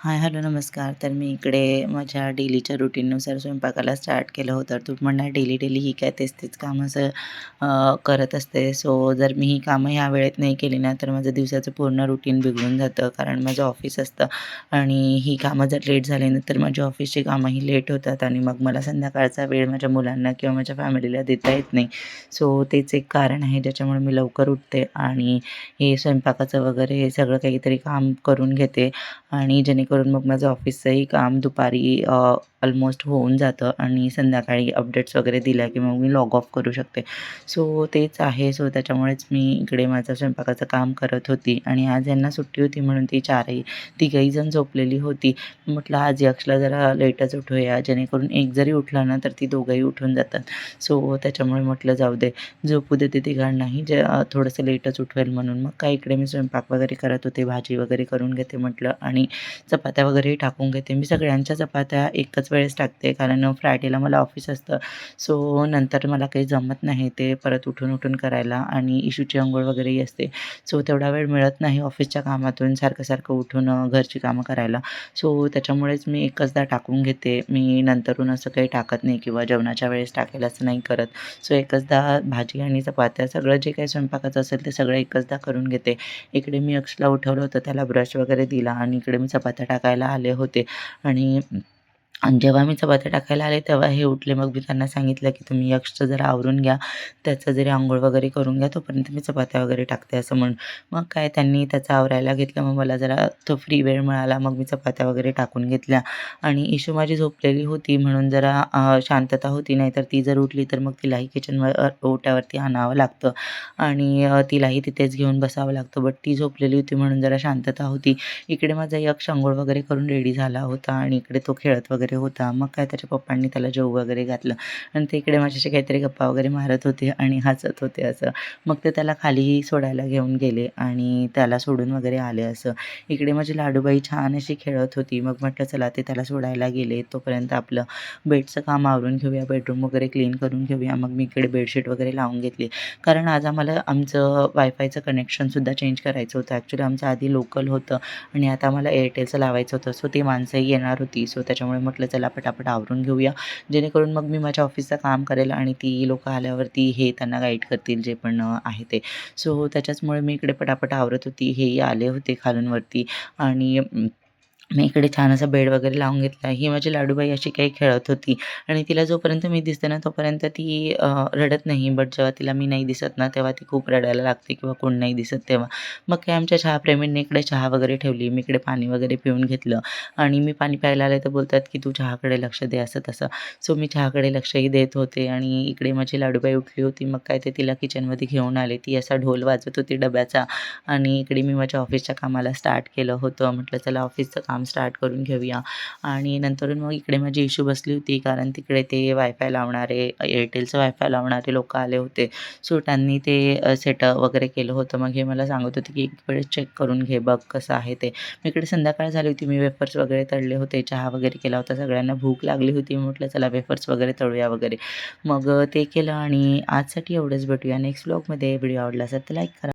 Hi hello नमस्कार. तर मी इकडे माझ्या डेलीच्या रुटीननुसार स्वयंपाकाला स्टार्ट केलं होतं. तू म्हणणार डेली डेली ही काय तेच तेच काम असं करत असते. सो जर मी ही कामं ह्या वेळेत नाही केली ना तर माझं दिवसाचं पूर्ण रुटीन बिघडून जातं. कारण माझं ऑफिस असतं आणि ही कामं जर लेट झाली ना तर माझी ऑफिसची कामंही लेट होतात आणि मग मला संध्याकाळचा वेळ माझ्या मुलांना किंवा माझ्या फॅमिलीला देता येत नाही. सो तेच एक कारण आहे ज्याच्यामुळे मी लवकर उठते आणि हे स्वयंपाकाचं वगैरे हे सगळं काहीतरी काम करून घेते आणि जेणेकरून मग माझं ऑफिसचंही काम दुपारी ऑलमोस्ट होऊन जातं आणि संध्याकाळी अपडेट्स वगैरे दिल्या की मग मी लॉग ऑफ करू शकते. सो तेच आहे. सो त्याच्यामुळेच मी इकडे माझं स्वयंपाकाचं काम करत होती आणि आज यांना सुट्टी होती म्हणून ती चारही तिघही जण झोपलेली होती. म्हटलं आज यक्षला जरा लेटच उठूया. जेणेकरून एक जरी उठला ना तर ती दोघंही उठून जातात. सो त्याच्यामुळे म्हटलं जाऊ दे. झोपू दे ते तिघांनाही. जे थोडंसं लेटच उठवेल म्हणून. मग काय इकडे मी स्वयंपाक वगैरे करत होते. भाजी वगैरे करून घेते म्हटलं आणि चपात्या वगैरे टाकून घेते. मी सगळ्यांच्या चपात्या एकच वेळेस टाकते कारण फ्रायडेला मला ऑफिस असतं. सो नंतर मला काही जमत नाही ते परत उठून उठून करायला आणि इशूची अंघोळ वगैरेही असते. सो तेवढा वेळ मिळत नाही ऑफिसच्या कामातून सारखं सारखं उठून घरची कामं करायला. सो त्याच्यामुळेच मी एकचदा टाकून घेते. मी नंतरून असं काही टाकत नाही किंवा जेवणाच्या वेळेस टाकेल असं नाही करत. सो एकचदा भाजी आणि चपात्या सगळं जे काही स्वयंपाकाचं असेल ते सगळं एकचदा करून घेते. इकडे मी अक्षला उठवलं होतं त्याला ब्रश वगैरे दिला आणि इकडे मी चपात्या टाकायला आले होते. आणि आणि जेव्हा मी चपात्या टाकायला आले तेव्हा हे उठले. मग मी त्यांना सांगितलं की तुम्ही यक्षचं जरा आवरून घ्या. त्याचं जरी आंघोळ वगैरे करून घ्या तोपर्यंत मी चपात्या वगैरे टाकते असं म्हणून मग काय त्यांनी त्याचं आवरायला घेतलं. मग मला जरा तो फ्री वेळ मिळाला. मग मी चपात्या वगैरे टाकून घेतल्या. आणि इशू माझी झोपलेली होती म्हणून जरा शांतता होती. नाहीतर ती जर उठली तर मग तिलाही किचनवर ओट्यावरती आणावं लागतं. आणि तिलाही तिथेच घेऊन बसावं लागतं. बट ती झोपलेली होती म्हणून जरा शांतता होती. इकडे माझा यक्ष आंघोळ वगैरे करून रेडी झाला होता. आणि इकडे तो खेळत वगैरे होता. मग काय त्याच्या पप्पांनी त्याला जेव वगैरे घातलं. आणि ते इकडे माझ्याशी काहीतरी गप्पा वगैरे मारत होते आणि हसत होते असं. मग ते त्याला खालीही सोडायला घेऊन गेले आणि त्याला सोडून वगैरे आले असं. इकडे माझी लाडूबाई छान अशी खेळत होती. मग म्हटलं चला ते त्याला सोडायला गेले. तोपर्यंत आपलं बेडचं काम आवरून घेऊया. बेडरूम वगैरे क्लीन करून घेऊया. मग मी इकडे बेडशीट वगैरे लावून घेतली. कारण आज आम्हाला आमचं वायफायचं कनेक्शनसुद्धा चेंज करायचं होतं. ॲक्च्युली आमचं आधी लोकल होतं आणि आता मला एअरटेलचं लावायचं होतं. सो ती माणसंही येणार होती. सो त्याच्यामुळे म्हटलं चला पटापट आवरून घेऊया. जेणेकरून मग मी माझ्या ऑफिसचं काम करेल आणि ती लोकं आल्यावरती हे त्यांना गाईड करतील जे पण आहे ते. सो त्याच्याचमुळे मी इकडे पटापट आवरत होती हेही आले होते खालूनवरती. आणि मी इकडे छान असा बेड वगैरे लावून घेतला ही माझी लाडूबाई अशी काही खेळत होती. आणि तिला जोपर्यंत मी दिसते ना तोपर्यंत ती रडत नाही. बट जेव्हा तिला मी नाही दिसत ना तेव्हा ती खूप रडायला लागते किंवा कोण नाही दिसत तेव्हा. मग काय आमच्या चहाप्रेमींनी इकडे चहा वगैरे ठेवली. मी इकडे पाणी वगैरे पिऊन घेतलं. आणि मी पाणी प्यायला आले तर बोलतात की तू चहाकडे लक्ष दे असं तसं. सो मी चहाकडे लक्षही देत होते. आणि इकडे माझी लाडूबाई उठली होती. मग काय ते तिला किचनमध्ये घेऊन आले. ती असा ढोल वाजवत होती डब्याचा. आणि इकडे मी माझ्या ऑफिसच्या कामाला स्टार्ट केलं होतं. म्हटलं चला ऑफिसचं काम स्टार्ट करून घेऊया. आणि नंतर मग इकडे माझी इशू बसली होती कारण तिकडे ते वायफाय लावणारे एअरटेलचं वायफाय लावणारे लोक आले होते. सो त्यांनी ते सेटअप वगैरे केलं होतं. मग हे मला सांगत होते की एक वेळेस चेक करून घे बघ कसं आहे ते. मी इकडे संध्याकाळ झाली होती मी वेफर्स वगैरे तळले होते चहा वगैरे केला होता. सगळ्यांना भूक लागली होती म्हटलं चला वेफर्स वगैरे तळूया वगैरे. मग ते केलं आणि आजसाठी एवढंच भेटूया. नेक्स्ट ब्लॉगमध्ये व्हिडिओ आवडला असेल तर लाईक करा.